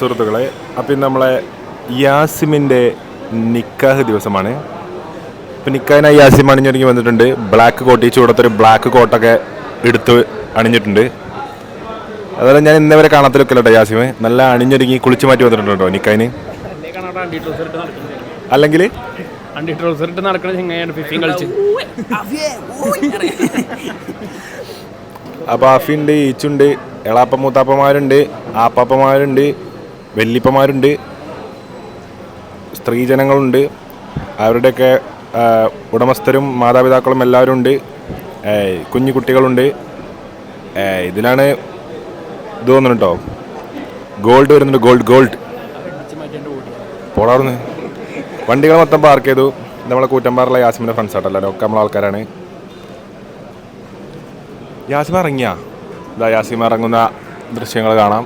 സുഹൃത്തുക്കളെ അപ്പം ഇന്ന് നമ്മളെ യാസിമിന്റെ നിക്കാഹ് ദിവസമാണ്. ഇപ്പം നിക്കാഹിനായി യാസിം അണിഞ്ഞൊരുങ്ങി വന്നിട്ടുണ്ട്. ബ്ലാക്ക് കോട്ട് ഈ ചൂടത്തൊരു ബ്ലാക്ക് കോട്ടൊക്കെ എടുത്ത് അണിഞ്ഞിട്ടുണ്ട്. അതുപോലെ ഞാൻ ഇന്നേ വരെ കാണത്തിലൊക്കെ കേട്ടോ യാസിമ്. നല്ല അണിഞ്ഞൊരുങ്ങി കുളിച്ചു മാറ്റി വന്നിട്ടുണ്ട് കേട്ടോ നിക്കാഹിന്? അല്ലെങ്കിൽ? അണ്ടി ട്രൗസർ ഇട്ട് നടക്കുന്ന ചെങ്ങായാണ് ഫിഫിങ് കളിച്ച്. അപ്പോൾ അഫിണ്ട് ഈച്ചുണ്ട് എളാപ്പ മൂത്താപ്പന്മാരുണ്ട് ആപ്പാപ്പന്മാരുണ്ട് വല്യപ്പന്മാരുണ്ട് സ്ത്രീജനങ്ങളുണ്ട് അവരുടെയൊക്കെ ഉടമസ്ഥരും മാതാപിതാക്കളും എല്ലാവരും ഉണ്ട് കുഞ്ഞു കുട്ടികളുണ്ട്. ഇതിലാണ് ഇത് തോന്നുന്നു കേട്ടോ ഗോൾഡ് വരുന്നുണ്ട് ഗോൾഡ് ഗോൾഡ്. പോടാർന്ന് വണ്ടികൾ മൊത്തം പാർക്ക് ചെയ്തു. നമ്മളെ കൂറ്റമ്പാറുള്ള യാസിമിന്റെ ഫ്രണ്ട്സ് ആട്ടല്ലോ ഒക്കെ നമ്മളെ ആൾക്കാരാണ്. യാസിമ ഇറങ്ങിയാ? ഇതാ യാസിമ ഇറങ്ങുന്ന ദൃശ്യങ്ങൾ കാണാം.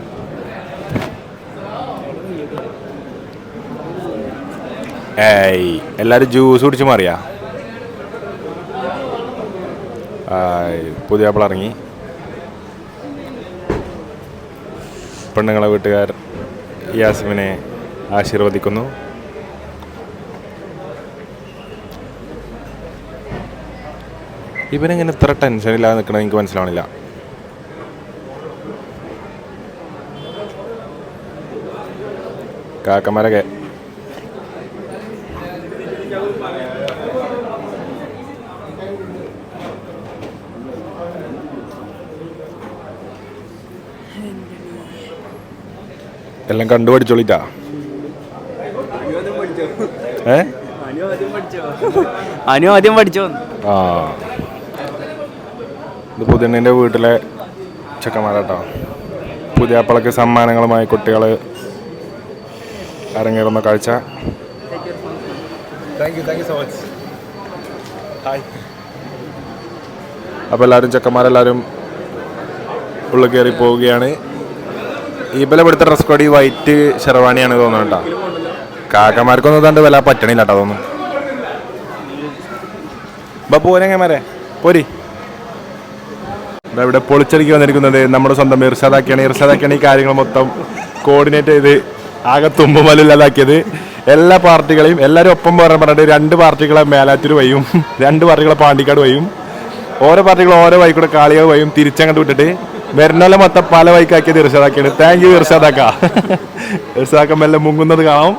ഏയ് എല്ലാവരും ജ്യൂസ് കുടിച്ച് മാറിയാ? പുതിയ ഇറങ്ങി. പെണ്ണുങ്ങളെ വീട്ടുകാർ യാസിമിനെ ആശീർവദിക്കുന്നു. ഇവനെങ്ങനെ ഇത്ര ടെൻഷനില്ലാതെ നിൽക്കണത് എനിക്ക് മനസ്സിലാവണില്ല. കാക്കന്മാരൊക്കെ എല്ലാം കണ്ടു പഠിച്ചോളിട്ടാ ഏ? അനു ആദ്യം പഠിച്ചോ? ആ. ഇത് പുതിയണ്ണിന്റെ വീട്ടിലെ ചെക്കന്മാരാട്ടോ. പുതിയ അപ്പളക്ക് സമ്മാനങ്ങളുമായി കുട്ടികൾ അരങ്ങേറുന്ന കാഴ്ച. Thank you thank you so much hi അപ്പോൾ എല്ലാവരും ചെക്കന്മാരെല്ലാവരും ഉള്ളിൽ കയറി പോവുകയാണ്. ഈ ബല ഇവിടുത്തെ ഡ്രസ് കോഡ് ഈ വൈറ്റ് ഷെർവാണിയാണ് തോന്നുന്നത് കേട്ടോ. കാക്കമാർക്കൊന്നും ഇതാണ്ട് വില പറ്റണില്ല കേട്ടോ തോന്നുന്നു ബാ പോരങ്ങന്മാരെ പോരി. ഇവിടെ പൊളിച്ചടിക്ക് വന്നിരിക്കുന്നത് നമ്മുടെ സ്വന്തം ഇർഷാദാക്കിയാണ് ഇർഷാദാക്കിയാണ് ഈ കാര്യങ്ങൾ മൊത്തം കോർഡിനേറ്റ് ചെയ്ത് ആകെ തുമ്പുമലില്ലാതാക്കിയത് എല്ലാ പാർട്ടികളെയും എല്ലാവരും ഒപ്പം പറയാൻ പറഞ്ഞിട്ട് രണ്ട് പാർട്ടികളെ മേലാറ്റൂർ വയ്യും രണ്ട് പാർട്ടികളെ പാണ്ടിക്കാട് വയ്യും ഓരോ പാർട്ടികളും ഓരോ വൈക്കൂടെ കാളിയാവ് വയ്യും തിരിച്ചങ്ങോട്ട് വിട്ടിട്ട് വരുന്നോലെ മൊത്തം പല വൈക്കാക്കിയത് ഇർഷാദാക്കിയാണ് താങ്ക് യു ഇർഷാദാക്ക ഇർഷാദാക്ക മെല്ലെ മുങ്ങുന്നത് കാണാം.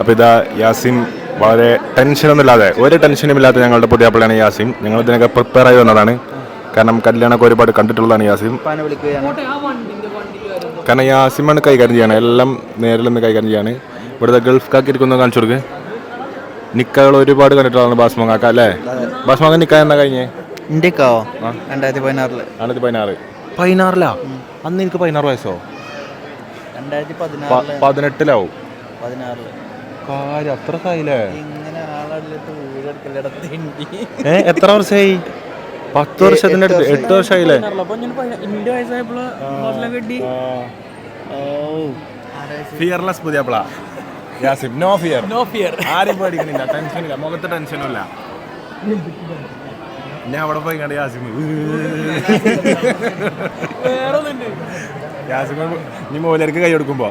അപ്പോൾ ഇതാ യാസിം വളരെ ടെൻഷനൊന്നുമില്ലാതെ ഒരു ടെൻഷനും ഇല്ലാത്ത ഞങ്ങളുടെ പുതിയ പിള്ളയാണ് യാസിം ഞങ്ങൾ ഇതിനൊക്കെ പ്രിപ്പയർ ആയി വന്നതാണ്. കാരണം കല്യാണമൊക്കെ ഒരുപാട് കണ്ടിട്ടുള്ളതാണ് യാസിം കാരണം യാസിമാണ് കൈകാര്യം ചെയ്യാണ്. എല്ലാം നേരിൽ നിന്ന് കൈകാര്യം ചെയ്യാണ്. ഇവിടുത്തെ ഗൾഫ് കാക്കി കാക്കിരിക്കുന്ന കാണിച്ചു കൊടുക്ക്. നിക്കകൾ ഒരുപാട് കണ്ടിട്ടുള്ളതാണ് ബാസ്മങ്ങാക്ക അല്ലേ? ബാസ്മങ്ങ നിക്ക എന്നാ കഴിഞ്ഞേ? ഇന്ത്യക്കാവോ? രണ്ടായിരത്തി പതിനാറിൽ. രണ്ടായിരത്തി പതിനാറ്. പതിനാറിലാ? അന്ന് എനിക്ക് പതിനാറ് വയസ്സോ? രണ്ടായിരത്തി പതിനെട്ടിലാവും. പതിനാറിൽ. കാര്യം അത്ര കായില്ലേ എത്ര വർഷമായി പത്ത് വർഷത്തിന്റെ അടുത്ത് എട്ട് വർഷമായില്ലേ ഫിയർലെസ് പുതിയ നോ ഫിയർ നോ ഫിയർ ആരും പേടിക്കുന്നില്ല ടെൻഷനില്ല മുഖത്ത് ടെൻഷനുമില്ല ഞാൻ അവിടെ പോയി കണ്ട യാസിമ. യാസിമ ഇനി മോലർക്ക് നീ മൂലർക്ക് കൈ കൊടുക്കുമ്പോ.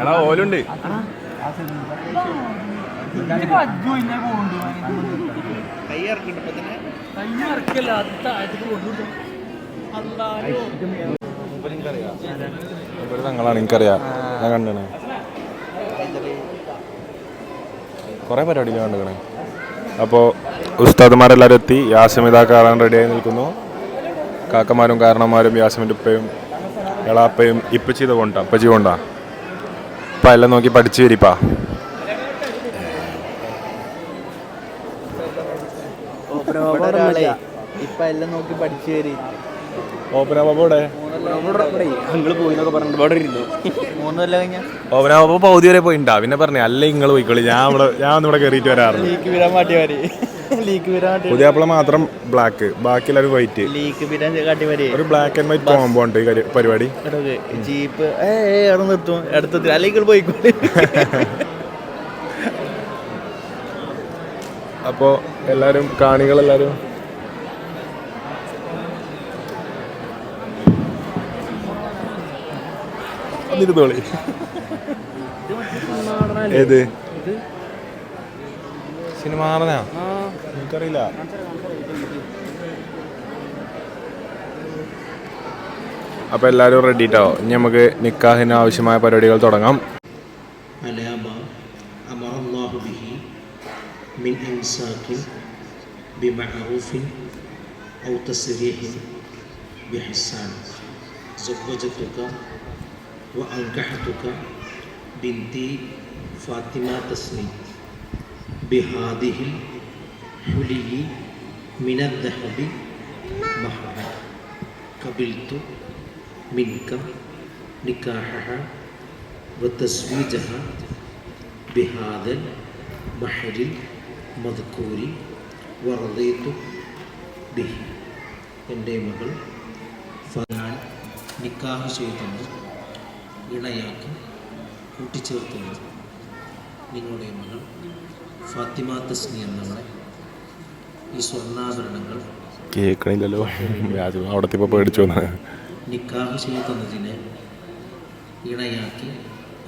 എടാ ഓലുണ്ട്. അത് താഴത്തേക്ക് അല്ലാരോ തങ്ങളാണ് ഞങ്ങളാണ് എനിക്കറിയാം. ഞാൻ കണ്ടാണ്. കുറേ പരിപാടികൾ കണ്ടുകണേ അപ്പോൾ ഉസ്താദ്മാരെല്ലാവരും എത്തി. യാസമിത കാണാൻ റെഡിയായി നിൽക്കുന്നു. കാക്കമാരും കാരണന്മാരും യാസമിന്റെ ഉപ്പയും എളാപ്പയും ഇപ്പച്ചി ചെയ്ത കൊണ്ടാ ഇപ്പച്ചി കൊണ്ടാ. ഇപ്പം എല്ലാം നോക്കി പഠിച്ചു വരിപ്പാ ഓപ്പന ബാബു ഇവിടെ ഞങ്ങൾ പോയി എന്നൊക്കെ പറഞ്ഞിട്ട് ഇവിടെ ഇരുന്നു. മൂന്ന് കൊല്ലം പൗതി വരെ പോയിണ്ടാ. പിന്നെ പറഞ്ഞു അല്ല നിങ്ങൾ പോയിക്കോളി. ഞാൻ ഇവിടെ ഞാൻ ഇവിടെ കയറിയിട്ട് വരാറുണ്ട് ലീക്ക് ലീക്ക് വിടാൻ മാറ്റി പുതിയ ആപ്പിള മാത്രം ബ്ലാക്ക് ബാക്കി എല്ലാവരും വൈറ്റ് ലീക്ക് ഒരു ബ്ലാക്ക് ആൻഡ് വൈറ്റ് കോംബോ ഉണ്ട് ഈ കരി- പരിപാടി. ജീപ്പ്. ഏ ഏ, അവിടെ നിർത്തും. അടുത്തത് അല്ലെങ്കിൽ പോയിക്കോട്ടെ അപ്പോൾ എല്ലാവരും കാണികളെല്ലാവരും ഒന്നിരുന്നോളി ഏത് സിനിമ എനിക്കറിയില്ല അപ്പൊ എല്ലാരും റെഡിട്ടോ ഇനി നമുക്ക് നിക്കാഹിന് ആവശ്യമായ പരിപാടികൾ തുടങ്ങാം على ما أمر الله به من إمساك بمعروف أو تسريح بإحسان زوجتك وأنكحتك بنتي فاطمة تسنيم بهذه الحلي من الذهب مهرا قبلت منك نكاحها وتزويجها بهذا المحر المذكور ورضيت به എൻ്റെ മകൾ ഞാൻ നിക്കാഹ് ചെയ്തത് ഇണയാക്കി കൂട്ടിച്ചേർത്തുന്നത് നിങ്ങളുടെ മകൾ ഫാത്തിമ തസ്നി എന്നവളെ ഈ സ്വർണാഭരണങ്ങൾ കേൾക്കണില്ലല്ലോ അവിടെ പേടിച്ചു നിക്കാഹ് ചെയ്തതിനെ ഇണയാക്കി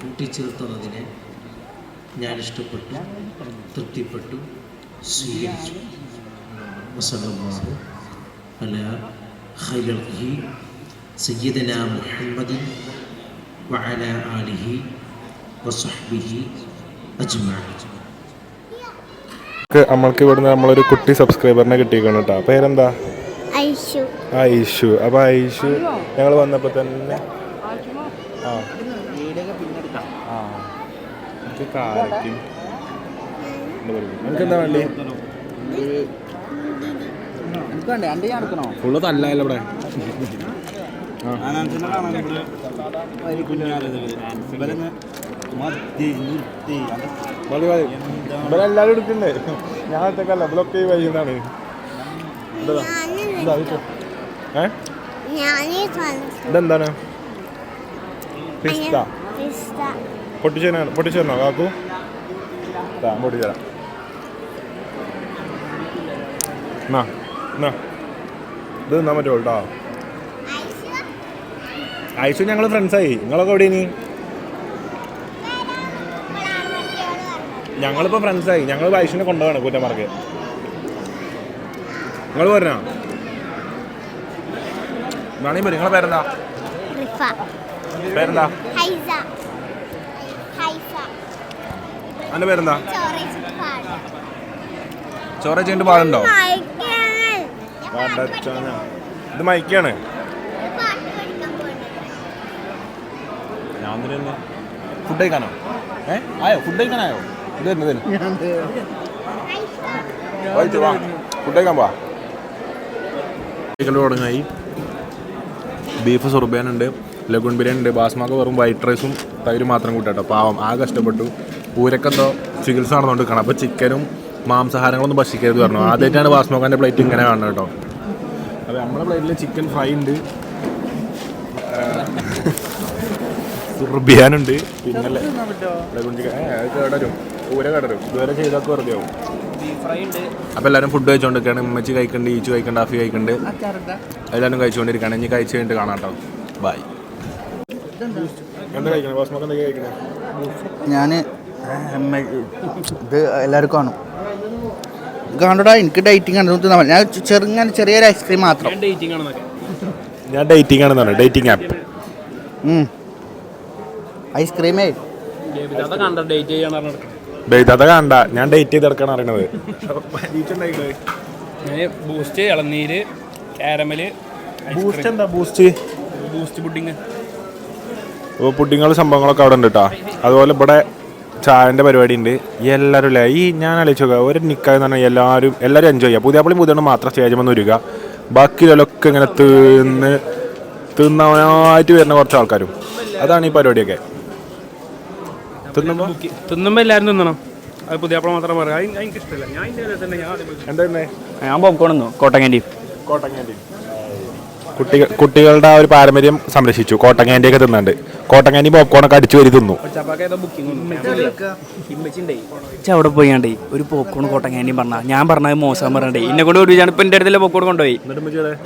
കൂട്ടിച്ചേർത്തതിനെ ഞാൻ ഇഷ്ടപ്പെട്ടു തൃപ്തിപ്പെട്ടു സ്വീകരിച്ചു. അല്ല അലാ ഖൈറഹി സയ്യിദന മുഹമ്മദിൻ വഅലാ آله وصحبه أجمعين. നമ്മൾക്ക് ഇവിടുന്ന് നമ്മളൊരു കുട്ടി സബ്സ്ക്രൈബറിനെ കിട്ടിയിരിക്കണം കേട്ടോ. പേരെന്താ? ഐഷു. ഐഷു. അപ്പൊ ഐഷു ഞങ്ങൾ വന്നപ്പോ തന്നെ ആ ആ. എനിക്ക് കാരക്കും എനിക്ക് എന്താ വേണ്ടി? ഫുള്ള് തല്ലായല്ലോ ഇവിടെ. ഞാൻ ഞാനീ ഇതെന്താണ്? പിസ്ത. പൊട്ടിച്ചേരണോ കാക്കു? പൊട്ടിച്ചേരാം. എന്നാ എന്നാ. ഇത് തിന്നാൻ പറ്റുമോ കേട്ടോ ഐശു ഞങ്ങൾ ഫ്രണ്ട്സായി. നിങ്ങളൊക്കെ എവിടെ ഇനി? ഞങ്ങളിപ്പോൾ ഫ്രണ്ട്സായി. ഞങ്ങൾ ആയിഷുവിനെ കൊണ്ടുപോകണം കൂറ്റമാർക്ക് നിങ്ങൾ പറഞ്ഞോ വേണമെങ്കിൽ പറയും നിങ്ങളെ പേരെന്താ? പേരെന്താ? എന്റെ പേരെന്താ? ചോറ ചെയ്യേണ്ട പാടുണ്ടോ മയക്കാണ്. ഇത് മൈക്കാണ് ഞാൻ തന്നെ ഫുഡ് കഴിക്കാനോ? ഏ? ആയോ? ഫുഡ് കഴിക്കാനായോ? ഇത് തന്നെ. വാ ഫുഡ് കഴിക്കാൻ പോവാ. തുടങ്ങായി. ബീഫ് സുർബാനുണ്ട് ലഗുൺ ബിരിയാണി ഉണ്ട് ബാസ്മാക്ക് വെറും വൈറ്റ് റൈസും തൈര് മാത്രം കൂട്ടാട്ടോ പാവം ആ കഷ്ടപ്പെട്ടു. പൂരക്കെന്തോ ചികിത്സ നടന്നുകൊണ്ടിരിക്കണം അപ്പോൾ ചിക്കനും മാംസാഹാരങ്ങളൊന്നും ഭക്ഷിക്കരുത് പറഞ്ഞു. ആദ്യമായിട്ടാണ് ബാസ്മോക്കാന്റെ പ്ലേറ്റ് ഇങ്ങനെ കാണുന്നത് കേട്ടോ അപ്പോൾ നമ്മുടെ പ്ലേറ്റിൽ ചിക്കൻ ഫ്രൈ ഉണ്ട്. സുർബിയാനുണ്ട്. പിന്നെ ചെയ്തൊക്കെ വെറുതെ ആവും. അപ്പോൾ എല്ലാവരും ഫുഡ് കഴിച്ചുകൊണ്ടിരിക്കുകയാണ് ഉമ്മച്ചി കഴിക്കുന്നുണ്ട് ഈച്ചു കഴിക്കുന്നുണ്ട് അഫി കഴിക്കുന്നുണ്ട് എല്ലാവരും കഴിച്ചുകൊണ്ടിരിക്കുകയാണ് ഇനി കഴിച്ച് കഴിഞ്ഞിട്ട് കാണാം കേട്ടോ ബൈ ഞാൻ കഴിക്കണേ? ബാസ്മോക്ക് എന്താ ഞാൻ ഇത് എല്ലാവർക്കും കാണും. കാണൂടാ എനിക്ക് ഡേറ്റിംഗ് ആണ്. ഞാൻ ചെറുങ്ങനെ ചെറിയൊരു ഐസ്ക്രീം മാത്രം. ഞാൻ ഡേറ്റിംഗ് ആണെന്നാണ് ഡേറ്റിംഗ് ആപ്പ് ഐസ്ക്രീമേ. അത് കണ്ട ഡേറ്റ് ചെയ്യാൻ നടക്കണം. ഡേറ്റ് കണ്ട ഞാൻ ഡേറ്റ് ചെയ്ത് എടുക്കണം അറിയണത് ഞാൻ ബൂസ്റ്റ് ഇളനീര് കാരമൽ ബൂസ്റ്റ് എന്താ ബൂസ്റ്റ് ബൂസ്റ്റ് പുഡിങ് അപ്പോൾ പുഡിങ്ങുകളും സംഭവങ്ങളൊക്കെ അവിടെ ഉണ്ട് കേട്ടോ അതുപോലെ ഇവിടെ ചായന്റെ പരിപാടി ഉണ്ട്. എല്ലാവരും അല്ലേ ഈ ഞാൻ ആലോചിച്ച് നോക്കുക ഒരു നിൽക്കുക എന്ന് പറഞ്ഞാൽ എല്ലാവരും എല്ലാവരും എൻജോയ് ചെയ്യുക പുതിയ പുള്ളി പുതിയ മാത്രം സ്റ്റേജ് വന്ന് വരിക. ബാക്കിയുള്ളവരൊക്കെ ഇങ്ങനെ തിന്ന് തിന്നവനായിട്ട് വരുന്ന കുറച്ച് ആൾക്കാരും. അതാണ് ഈ പരിപാടിയൊക്കെ. തിന്നുമ്പോൾ തിന്നുമ്പോൾ എല്ലാവരും തിന്നണം. അത് പുതിയപ്പോൾ മാത്രം പറയാം. അത് എനിക്ക് ഇഷ്ടമില്ല ഞാൻ ഇതിനെ തന്നെ ഞാൻ എന്താ ഞാൻ പോപ്കോൺ തിന്നു. കോട്ടങ്ങാന്റി കോട്ടങ്ങാന്റി കുട്ടികൾ കുട്ടികളുടെ ആ ഒരു പാരമ്പര്യം സംരക്ഷിച്ചു. കോട്ടങ്ങാണ്ടി ഒക്കെ തിന്നുണ്ട്. പോപ്കോൺ ഒക്കെ അടിച്ചു വരി തിന്നു. അവിടെ പോയാണ്ടേ ഒരു പോപ്കോൺ കോട്ടങ്ങാണ്ടി പറഞ്ഞ. ഞാൻ പറഞ്ഞത് മോശം പറഞ്ഞേ എന്നെ കൊണ്ട് ഒരു ഇപ്പൊ എന്റെ അടുത്തല്ലേ പോപ്കോൺ കൊണ്ടുപോയി.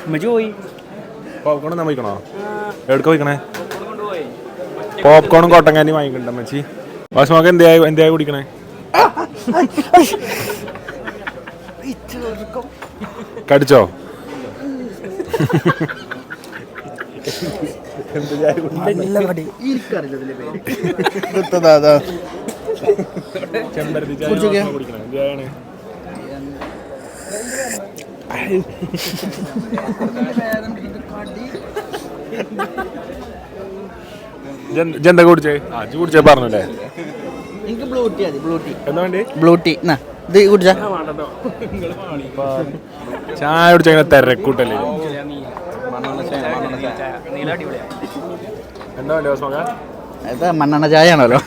ഉമ്മച്ചി പോയി. പോപ്കോൺ എന്നാ വയ്ക്കണോ എവിടേക്ക് വയ്ക്കണേ പോപ്കോണും കോട്ടൻ കാൻഡി വാങ്ങിക്കണ്ട മച്ചി വാസുമൊക്കെ എന്തായി എന്തായി കുടിക്കണേ കടിച്ചോ. ചെമ്പരത്തി ചായ കുടിച്ചോക്കെ. വാസുമ കുടിക്കണേ എന്തിയാണ് ജന്ത കുടിച്ചേ? ആ ജി കുടിച്ചേ പറഞ്ഞല്ലേ? എനിക്ക് ബ്ലൂ ടീ മതി ബ്ലൂ ടീ. എന്താ വേണ്ടി? Blue tea. എന്നാ ഇത് കുടിച്ചാ. ചായ കുടിച്ച ഇങ്ങനെ തിരക്കൂട്ടല്ലേ എന്താ വേണ്ടി ഇത് മണ്ണെണ്ണ ചായ ആണല്ലോ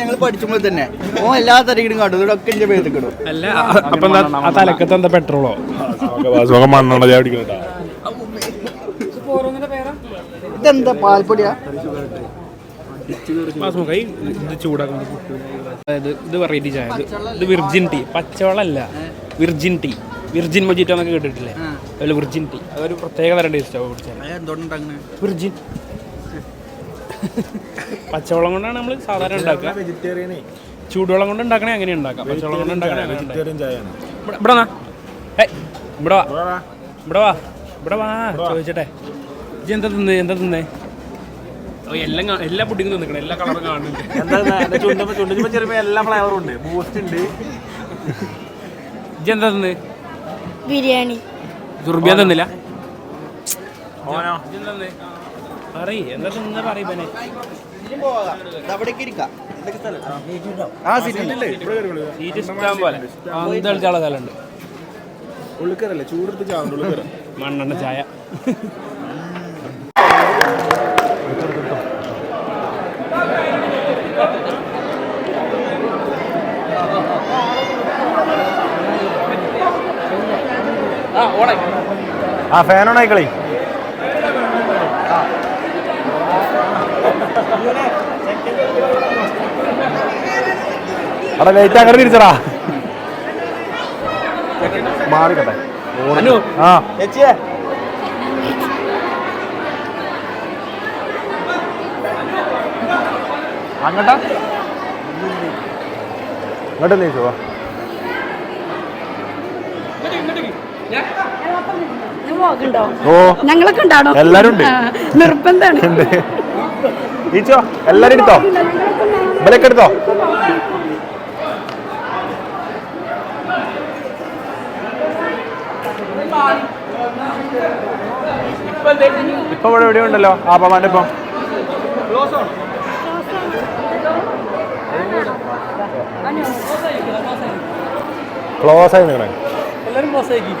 ഞങ്ങൾ പഠിച്ചുമ്പോൾ തന്നെ. ഓ എല്ലാ തരക്കിടും കാട്ടും ഇതൊക്കെ എന്റെ പേര് കിടും. അല്ല അപ്പൊ ആ തലക്കത്ത് എന്താ പെട്രോളോ മണ്ണെണ്ണ ഇതെന്താ പാൽപ്പൊടിയാ? ഇത് ചൂടാക്കുന്നത് അതായത് ഇത് വെറൈറ്റി ചായ. ഇത് വിർജിൻ ടീ പച്ചവെള്ളമല്ല. വിർജിൻ ടീ വിർജിൻ മൊജിറ്റോ എന്നൊക്കെ കേട്ടിട്ടില്ലേ? വിർജിൻ ടീ അതൊരു പ്രത്യേക തരം കുടിച്ചാൽ എന്തുകൊണ്ടാണ് വിർജിൻ പച്ചവെള്ളം കൊണ്ടാണ് നമ്മൾ സാധാരണ ഉണ്ടാക്കുക. വെജിറ്റേറിയനേ ചൂടുവെള്ളം കൊണ്ട് ഉണ്ടാക്കണേ അങ്ങനെ ഉണ്ടാക്കാം പച്ചവെള്ളം കൊണ്ട് ഉണ്ടാക്കണേ ഇവിടെ ഇവിടെ വാ. ഇവിടെ വാ. ഇവിടെ വാ. ചോദിച്ചട്ടെ. ഇജ്ജ് എന്താ തിന്നേ? എന്താ തിന്നേ? ഓ എല്ലാം കാ- എല്ലാ പുഡിങ്ങും തിന്നിക്കണം. എല്ലാ കളറും കാണുന്നുണ്ട്. ചെറുപ്പം എല്ലാ ഫ്ലേവറും ഉണ്ട്. ബൂസ്റ്റ് ഉണ്ട്. ഇജ്ജ് എന്താ തിന്നേ? ബിരിയാണി. ദുർബിയ തിന്നില്ല. ഓനോ? പറയ് എന്താ തിന്ന പറയ് പനെ അവിടേക്ക് ഇരിക്കാം. ആ സീറ്റ് സീറ്റ് ഇഷ്ടം പോലെ. എന്ത് കളിച്ചാളെ സ്ഥലമുണ്ട്. ഉള്ളിക്കരല്ലേ ചൂടെടുത്ത് ചാവുണ്ട് ഉള്ളിക്കര മണ്ണെണ്ണ ചായ. ആ ഫാൻ ഓൺ ആയിക്കളി. അവിടെ ലൈറ്റ് അങ്ങനെ തിരിച്ചടാ. മാറിക്കട്ടെ. ആ. അങ്ങട്ടാ. ഇങ്ങോട്ടല്ലേ ചോവാ. ഓ. ഞങ്ങളൊക്കെ ഉണ്ടാണോ? എല്ലാരും ഉണ്ട്. നിർബന്ധാണ് ഈച്ചോ എല്ലാരും എടുത്തോ? ഇവരൊക്കെ എടുത്തോ? ഇപ്പൊ ഇവിടെ എവിടെ ഉണ്ടല്ലോ? ആ പവാന്റെ ഇപ്പം. ക്ലോസ് ആയി നിൽക്കണേ. എല്ലാവരും ബോസാക്കി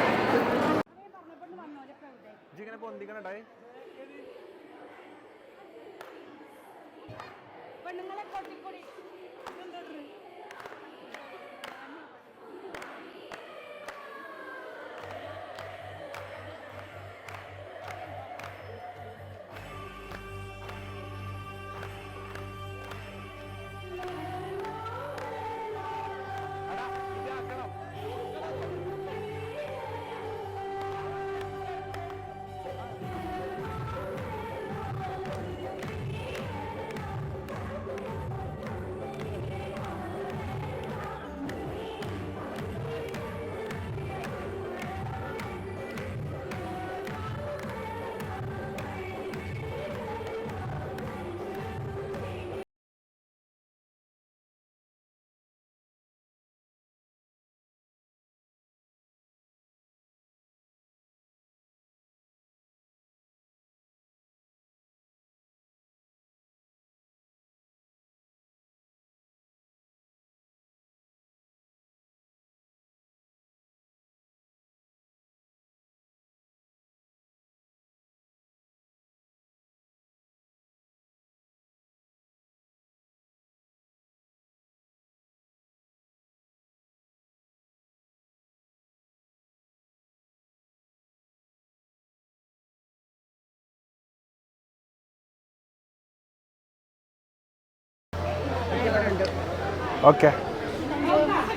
ഓക്കെ.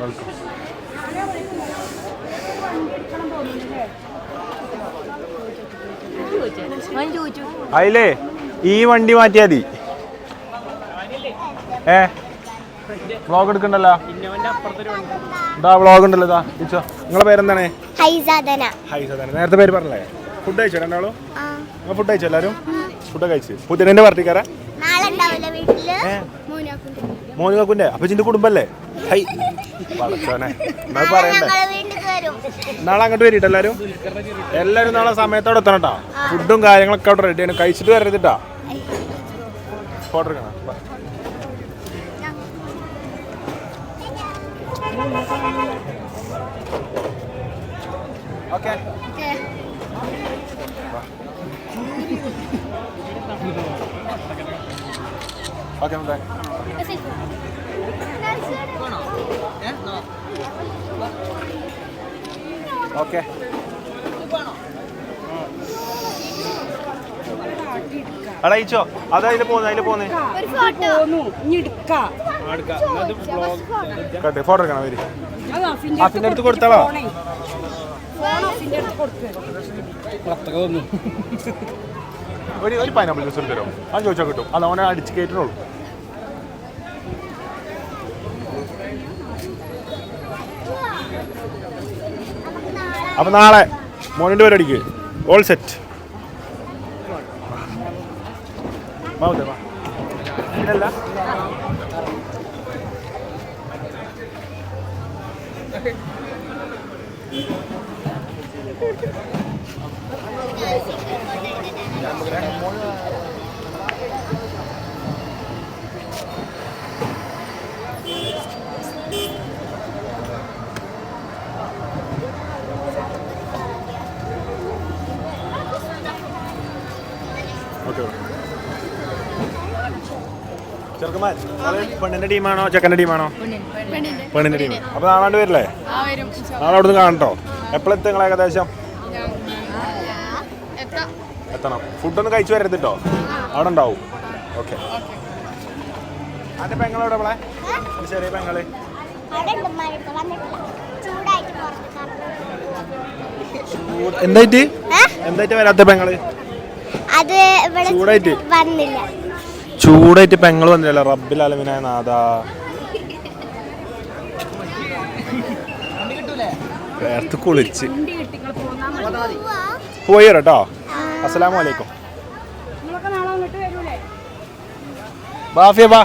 വെൽക്കം അതിലേ ഈ വണ്ടി മാറ്റിയാ മതി. ഏ? വ്ളോഗ് എടുക്കണ്ടല്ലോ? ഇതാ വ്ളോഗ് ഉണ്ടല്ലോ ഇതാ. ഇച്ചോ നിങ്ങളെ പേരെന്താണ്? ഹൈസാദന. നേരത്തെ പേര് പറഞ്ഞല്ലേ? ഫുഡ് കഴിച്ചോ രണ്ടാളും? ഫുഡ് കഴിച്ചോ എല്ലാവരും ഫുഡ് കഴിച്ചു. പുതിയ പാർട്ടിക്കാരാ മോനു കാക്കുന്റെ അപ്പൊ ചിന്റെ കുടുംബല്ലേ? ഹൈ. വളച്ചോനെ എന്നാ പറയണ്ടേ? നാളെ അങ്ങോട്ട് വരിട്ടോ എല്ലാരും എല്ലാരും നാളെ സമയത്തോടെ എത്തണം കേട്ടോ ഫുഡും കാര്യങ്ങളൊക്കെ അവിടെ റെഡിയാണ് കഴിച്ചിട്ട് വരരുതിട്ടാ ഫോട്ടോ എടുക്കണം. ഓക്കെ ഓക്കെ മുത്തേ. ഓക്കെ എടാ ഈച്ചോ അതാ അതിൽ പോന്നെ അതിൽ ഒരു ഫോട്ടോ. കട്ടെ ഫോട്ടോ എടുക്കണം വരി. അഫിന്റെ അടുത്ത് കൊടുത്താളോ? ഒരു ഒരു പൈനാപ്പിൾ ജ്യൂസ് എടുത്തരോ അത് ചോദിച്ചാൽ കിട്ടും. അത് അവനെ അടിച്ച് കയറ്റുന്നുള്ളൂ. അപ്പൊ നാളെ മോനിന്റെ പരിപാടിക്ക്. ഓൾ സെറ്റ് ഓക്കെ ചെറുക്കന്മാർ പെണ്ണിന്റെ ടീമാണോ ചെക്കന്റെ ടീമാണോ? പെണ്ണിന്റെ ടീം. അപ്പൊ നാളാണ്ട് വരില്ലേ നാളെ അവിടുന്ന് കാണട്ടോ. എപ്പോഴെത്തും നിങ്ങൾ ഏകദേശം? എത്തണം. ഫുഡൊന്നും കഴിച്ചു വരരുത് കേട്ടോ അവിടെ ഉണ്ടാവും. ഓക്കെ. അതിന്റെ പെങ്ങളോടെ അവളെ ചെറിയ പെങ്ങൾ. എന്തായിട്ട്? എന്തായിട്ട് വരാത്ത പെങ്ങൾ? അത് ഇവിടെ ചൂടായിട്ട്? വന്നില്ല. ചൂടായിട്ട് പെങ്ങൾ വന്നില്ല റബ്ബിൽ നാഥ. വേർത്ത് കുളിച്ച്. പോയി കേട്ടോ അസ്സലാമു അലൈക്കും. ബാഫിയ ബാ.